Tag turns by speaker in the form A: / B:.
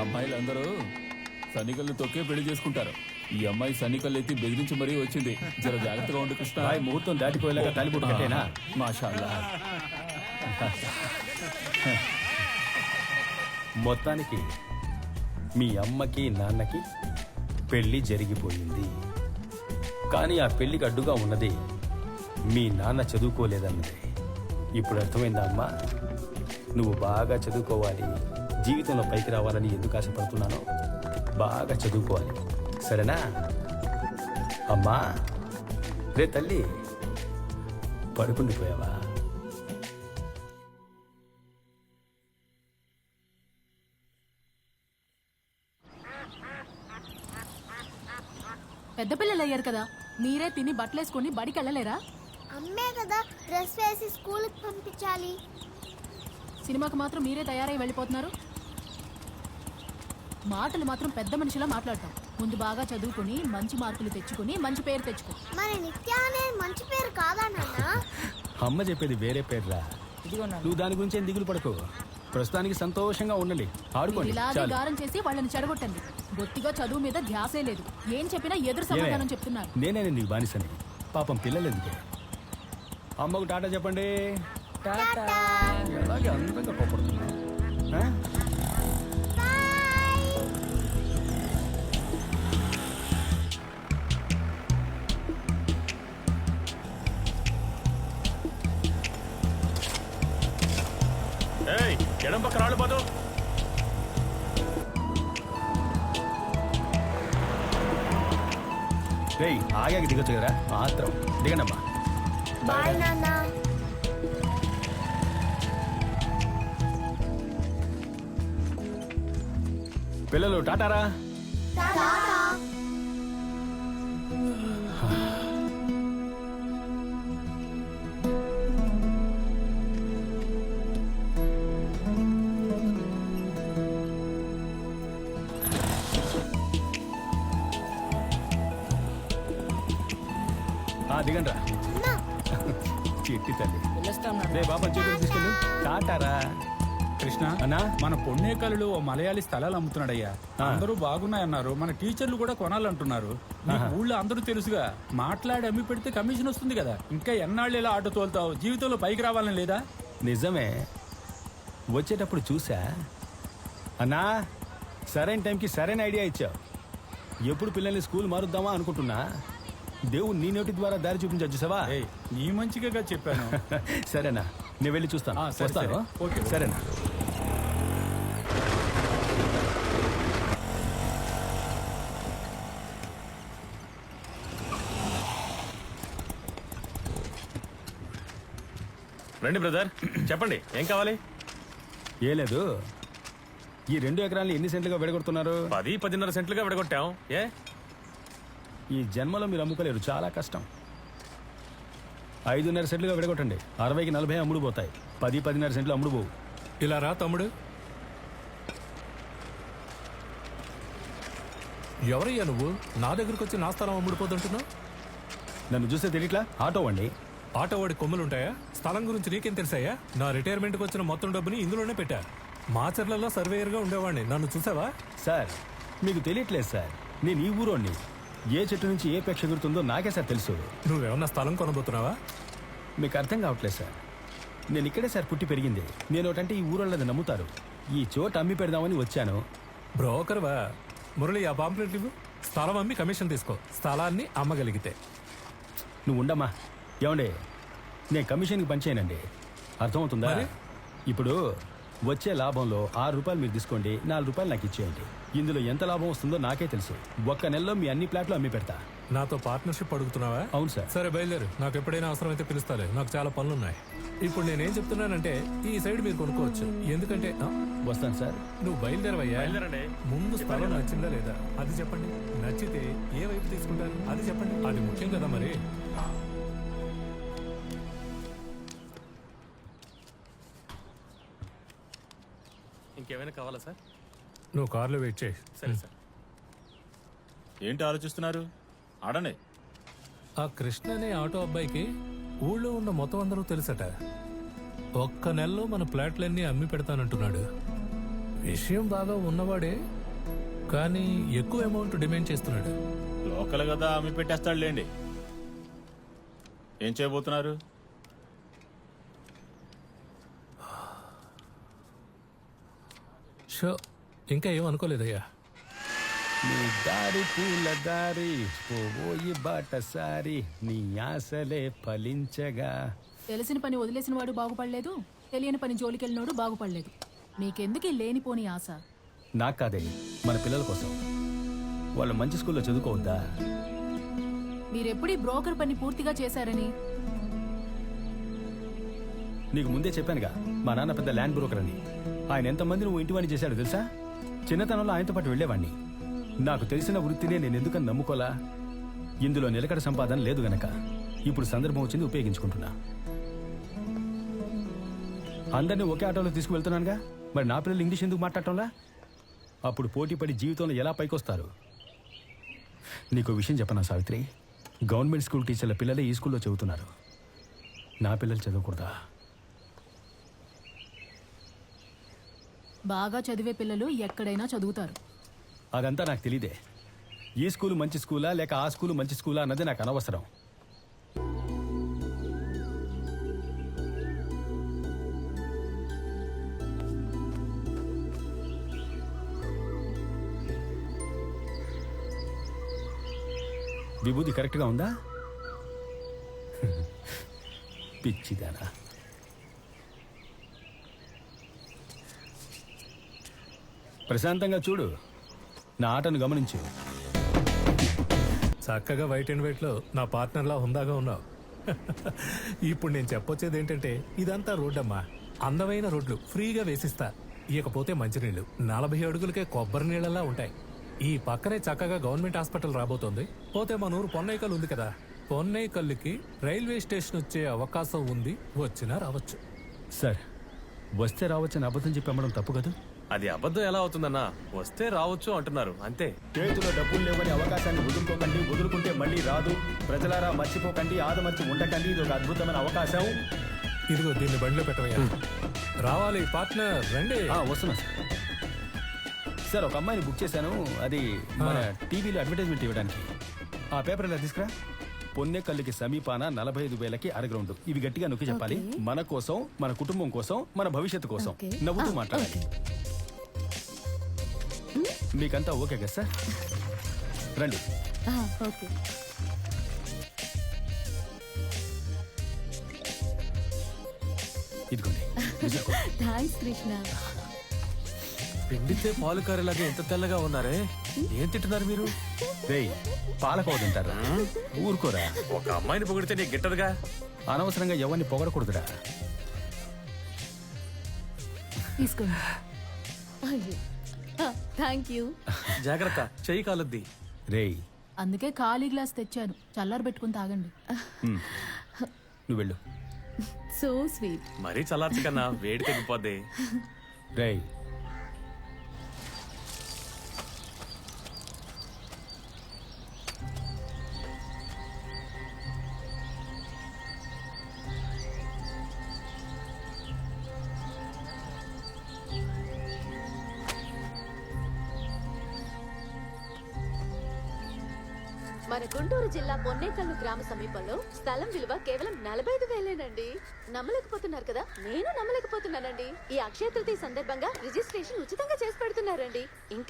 A: అమ్మాయిలందరూ సన్నికల్ని తొక్కే పెళ్ళి చేసుకుంటారు. ఈ అమ్మాయి సన్నికల్లు ఎత్తి బెదిరించి మరీ వచ్చింది. జర జాగ్రత్తగా ఉండు కృష్ణ.
B: బాయ్ ముహూర్తం దాటిపోయేలాగా తాలిబొట్టు కట్టేనా?
A: మాషా అల్లా.
B: మొత్తానికి మీ అమ్మకి నాన్నకి పెళ్ళి జరిగిపోయింది. కానీ ఆ పెళ్ళికి అడ్డుగా ఉన్నది మీ నాన్న చదువుకోలేదన్నది. ఇప్పుడు అర్థమైందా అమ్మా? నువ్వు బాగా చదువుకోవాలి. జీవితంలో పైకి రావాలని ఎందుకు ఆశపడుతున్నానో బాగా చదువుకోవాలి. సరేనా? అమ్మా! రే తల్లి! పడుకుండిపోయావా?
C: పెద్ద పిల్లలు అయ్యారు కదా మీరే తిని బట్టలేసుకొని బడికి వెళ్ళలేరా?
D: అమ్మే కదా డ్రెస్ వేసి స్కూల్కి పంపించాలి.
C: సినిమాకి మాత్రం మీరే తయారై వెళ్ళిపోతున్నారు. మాటలు మాత్రం పెద్ద మనిషిలా మాట్లాడతాం. ముందు బాగా చదువుకుని మంచి మార్కులు తెచ్చుకుని మంచి పేరు తెచ్చుకో.
D: మరి నిత్య అనేది మంచి పేరు కాదా నాన్న?
B: అమ్మ చెప్పేది వేరే పేర్రా. నువ్వు దాని గురించి ఏం దిగులు పడకు. ప్రస్తుతానికి సంతోషంగా ఉండండి. ఆడుకోండి.
C: ఇలాగే
B: చాలు.
C: గారం చేసి వాళ్ళని చెడగొట్టండి. బొత్తిగా చదువు మీద ధ్యాసే లేదు. ఏం చెప్పినా ఎదురు
B: ఏమే?
C: సమాధానం చెప్తున్నారు.
B: నేనే నీకు బానిసని. పాపం పిల్లలు ఎందుకే అమ్మకు టాటా చెప్పండి. ఎలాగే అందంగా కోపడుతున్నా
E: ఎడం పక్క రాళ్ళు పోదు
B: రేయ్ ఆగాకి దిగొచ్చు కదా? మాత్రం. దిగనమ్మా.
D: బాయ్ నాన్న.
B: పిల్లలు టాటారా? ఆ, దిగండ్రా. చిట్టి తల్లి. రే బాబా తీసుకెళ్ళు. టాటారా?
F: కృష్ణ
B: అన్నా
F: మన పొన్నేకల్లులో ఓ మలయాళీ స్థలాలు అమ్ముతున్నాడయ్యా. అందరూ బాగున్నాయన్నారు. మన టీచర్లు కూడా కొనాలంటున్నారు. నీకు ఊళ్ళో అందరూ తెలుసుగా మాట్లాడి అమ్మి పెడితే కమిషన్ వస్తుంది కదా. ఇంకా ఎన్నాళ్ళు ఇలా ఆటో తోలుతావు? జీవితంలో పైకి రావాలని లేదా?
B: నిజమే. వచ్చేటప్పుడు చూసా. అన్నా సరైన టైంకి సరైన ఐడియా ఇచ్చావు. ఎప్పుడు పిల్లల్ని స్కూల్ మారుద్దామా అనుకుంటున్నా? దేవుడు నీ నోటి ద్వారా దారి చూపించచ్చు సవా
F: ఏయ్ నీ మంచిగా చెప్పాను.
B: సరేనా నేను వెళ్ళి చూస్తాను.
F: ఆ, సరే,
B: వస్తాను?
F: సరే. Okay, okay.
B: సరేనా.
E: రండి బ్రదర్. చెప్పండి ఏం కావాలి?
B: ఏ లేదు. ఈ రెండు ఎకరాలు ఎన్ని సెంట్లుగా విడగొడుతున్నారు?
E: పది పదిన్నర సెంట్లుగా విడగొట్టాం. ఏ?
B: ఈ జన్మలో మీరు అమ్ముకోలేరు. చాలా కష్టం. ఐదున్నర సెంట్లుగా విడగొట్టండి. అరవైకి నలభై అమ్ముడు పోతాయి. పది పదిన్నర సెంట్లు అమ్ముడు పోవు.
G: ఇలా రా తమ్ముడు. ఎవరయ్యా నువ్వు? నా దగ్గరకు వచ్చి నా స్థలం అమ్ముడుపోతుంటున్నావు
B: నన్ను చూస్తే తెలియట్లా? ఆటో అండి.
G: ఆటో వాడి కొమ్ములుంటాయా? స్థలం గురించి నీకేం తెలుసాయా? నా రిటైర్మెంట్కి వచ్చిన మొత్తం డబ్బుని ఇందులోనే పెట్టా. మాచర్లలో సర్వేయర్గా ఉండేవాడిని. నన్ను చూసావా?
B: సార్ మీకు తెలియట్లేదు సార్. నేను ఈ ఊరోని ఏ చెట్టు నుంచి ఏ పెక్ష ఎగురుతుందో నాకే సార్ తెలుసు.
G: నువ్వేమన్నా స్థలం కొనబోతున్నావా?
B: మీకు అర్థం కావట్లేదు సార్. నేను ఇక్కడే సార్ పుట్టి పెరిగింది. నేను ఒకటంటే ఈ ఊరోళ్ళది నమ్ముతారు. ఈ చోట అమ్మి పెడదామని వచ్చాను.
G: బ్రోకర్వా? మురళి ఆ పాంప్లెట్ ఇవ్వు. స్థలం అమ్మి కమిషన్ తీసుకో. స్థలాన్ని అమ్మగలిగితే.
B: నువ్వు ఉండమ్మా. ఏమండి? నేను కమిషన్కి పనిచేయనండి అర్థమవుతుందా?
G: మరి?
B: ఇప్పుడు వచ్చే లాభంలో ఆరు రూపాయలు మీరు తీసుకోండి నాలుగు రూపాయలు నాకు ఇచ్చేయండి. ఇందులో ఎంత లాభం వస్తుందో నాకే తెలుసు. ఒక్క నెలలో మీ అన్ని ప్లాట్లు అమ్మి పెడతా.
G: నాతో పార్ట్నర్షిప్ అడుగుతున్నావా?
B: అవును సార్.
G: సరే బయలుదేరు. నాకు ఎప్పుడైనా అవసరమైతే పిలుస్తాలే. నాకు చాలా పనులు ఉన్నాయి ఇప్పుడు నేనేం చెప్తున్నానంటే ఈ సైడ్ మీరు కొనుక్కోవచ్చు. ఎందుకంటే ఆ,
B: వస్తాను సార్.
G: నువ్వు బయలుదేరవయ్యా. ముందు స్థలం నచ్చిందా లేదా? అది చెప్పండి. నచ్చితే ఏ వైపు తీసుకుంటారు? అది చెప్పండి. అది ముఖ్యం కదా మరి.
E: ఇంకేమైనా కావాలా సార్?
G: నువ్వు కార్లో వెయిట్ చేయి.
E: సరే సార్.
H: ఏంటి ఆలోచిస్తున్నారు? ఆడండి
G: ఆ కృష్ణ అనే ఆటో అబ్బాయికి ఊళ్ళో ఉన్న మొత్తం అందరూ తెలుసట. ఒక్క నెలలో మన ప్లాట్లన్నీ అమ్మి పెడతానంటున్నాడు. విషయం బాగా ఉన్నవాడే కానీ ఎక్కువ అమౌంట్ డిమాండ్ చేస్తున్నాడు.
H: లోకల్ కదా అమ్మి పెట్టేస్తాడు లేండి ఏం చేయబోతున్నారు?
G: షో ఇంకా ఏం అనుకోలేదయ్యా.
B: నీ దారి పూల దారి పోయి బాటసారి నీ ఆశలే ఫలించగా.
C: తెలిసిన పని వదిలేసిన వాడు బాగుపడలేదు తెలియని పని జోలికెళ్ళినోడు బాగుపడలేదు. మీకెందుకు ఈ లేనిపోని ఆశ?
B: నాకు కాదే మన పిల్లల కోసం. వాళ్ళు మంచి స్కూల్లో చదువుకోవద్దా?
C: మీరెప్పుడు ఈ బ్రోకర్ పని పూర్తిగా చేశారని?
B: నీకు ముందే చెప్పానుగా మా నాన్న పెద్ద ల్యాండ్ బ్రోకర్ అని ఆయన ఎంతమంది నువ్వు ఇంటివాణి చేశాడు తెలుసా? చిన్నతనంలో ఆయనతో పాటు వెళ్ళేవాడిని నాకు తెలిసిన వృత్తినే నేను ఎందుకని నమ్ముకోలా ఇందులో నిలకడ సంపాదన లేదు గనక. ఇప్పుడు సందర్భం వచ్చింది ఉపయోగించుకుంటున్నా. అందరినీ ఒకే ఆటోలో తీసుకువెళ్తున్నానుగా? మరి నా పిల్లలు ఇంగ్లీష్ ఎందుకు మాట్లాడటంలా? అప్పుడు పోటీ పడి జీవితంలో ఎలా పైకొస్తారు? నీకు విషయం చెప్పనా సావిత్రి? గవర్నమెంట్ స్కూల్ టీచర్ల పిల్లలే ఈ స్కూల్లో చదువుతున్నారు. నా పిల్లలు చదవకూడదా?
C: బాగా చదివే పిల్లలు ఎక్కడైనా చదువుతారు.
B: అదంతా నాకు తెలియదే ఈ స్కూల్ మంచి స్కూలా లేక ఆ స్కూల్ మంచి స్కూలా అన్నది నాకు అనవసరం. విభూతి కరెక్ట్గా ఉందా? పిచ్చిదానా. ప్రశాంతంగా చూడు. నా ఆటను గమనించు.
G: చక్కగా వైట్ అండ్ వైట్లో నా పార్ట్నర్లా హుందాగా ఉన్నావు. ఇప్పుడు నేను చెప్పొచ్చేది ఏంటంటే ఇదంతా రోడ్డమ్మా. అందమైన రోడ్లు ఫ్రీగా వేసిస్తా. ఇకపోతే మంచినీళ్ళు నలభై అడుగులకే కొబ్బరి నీళ్ళలా ఉంటాయి. ఈ పక్కనే చక్కగా గవర్నమెంట్ హాస్పిటల్ రాబోతోంది. పోతే మన ఊరు పొన్నైకల్ ఉంది కదా. పొన్నైకల్లుకి రైల్వే స్టేషన్ వచ్చే అవకాశం ఉంది. వచ్చినా రావచ్చు.
B: సార్ వస్తే రావచ్చని అబద్ధం చెప్పి అమ్మడం తప్పు కదా?
E: అది అబద్ధం ఎలా అవుతుందన్నా? వస్తే రావచ్చు అంటున్నారు అంతే.
B: చేతిలో డబ్బులు లేవని అవకాశాన్ని వదులుకోకండి వదులుకుంటే మళ్ళీ రాదు. ప్రజలారా మర్చిపోకండి ఆదమర్చి ఉండకండి ఇది ఒక అద్భుతమైన అవకాశం.
G: ఇదిగో దీన్ని బండిలో పెట్టవయ్యా. రావాలి పార్ట్నర్ రండి.
B: ఆ, వస్తున్నా సార్. సార్ ఒక అమ్మాయిని బుక్ చేశాను. అది మన టీవీలో అడ్వర్టైజ్మెంట్ ఇవ్వడానికి. ఆ పేపర్ ఇలా తీసుకురా? పొన్నెకల్లికి సమీపాన నలభై ఐదు వేలకి అరగ్రౌండ్. ఇవి గట్టిగా నొక్కి చెప్పాలి. మన కోసం మన కుటుంబం కోసం మన భవిష్యత్తు కోసం. నవ్వుతూ మాట్లాడాలి. మీకంతా ఓకే కదా సార్? రండి.
D: ఓకే.
B: ఇదిగోండి. విసురుకో.
D: థ్యాంక్స్ కృష్ణ.
E: పిండితే పాలు కారేలాగా ఎంత తెల్లగా ఉన్నారే? ఏం తింటున్నారు మీరు?
B: రేయ్ పాలకోవ తింటారా? ఊరుకోరా.
E: ఒక అమ్మాయిని పొగిడితే నీకు గిట్టదుగా?
B: అనవసరంగా ఎవరిని పొగడకూడదురా.
C: తీసుకోండి.
D: థ్యాంక్ యూ
E: జాగ్రత్త చెయ్యి కాలుద్ది.
B: రేయ్.
C: అందుకే ఖాళీ గ్లాస్ తెచ్చాను. చల్లారు పెట్టుకుని తాగండి.
B: నువ్వు వెళ్ళు.
D: సో స్వీట్
E: మరీ చల్లార్చకన్నా వేడి తగ్గిపోద్ది
B: రేయ్
I: మన గుంటూరు జిల్లా పొన్నేకల్లు గ్రామ సమీపంలో స్థలం విలువ కేవలం నలభై ఐదు వేలేనండి. నమ్మలేకపోతున్నారు కదా? నేను నమ్మలేకపోతున్నానండి. ఈ అక్షయ తృతీయ సందర్భంగా రిజిస్ట్రేషన్ ఉచితంగా చేసి పెడుతున్నారండి. ఇంకా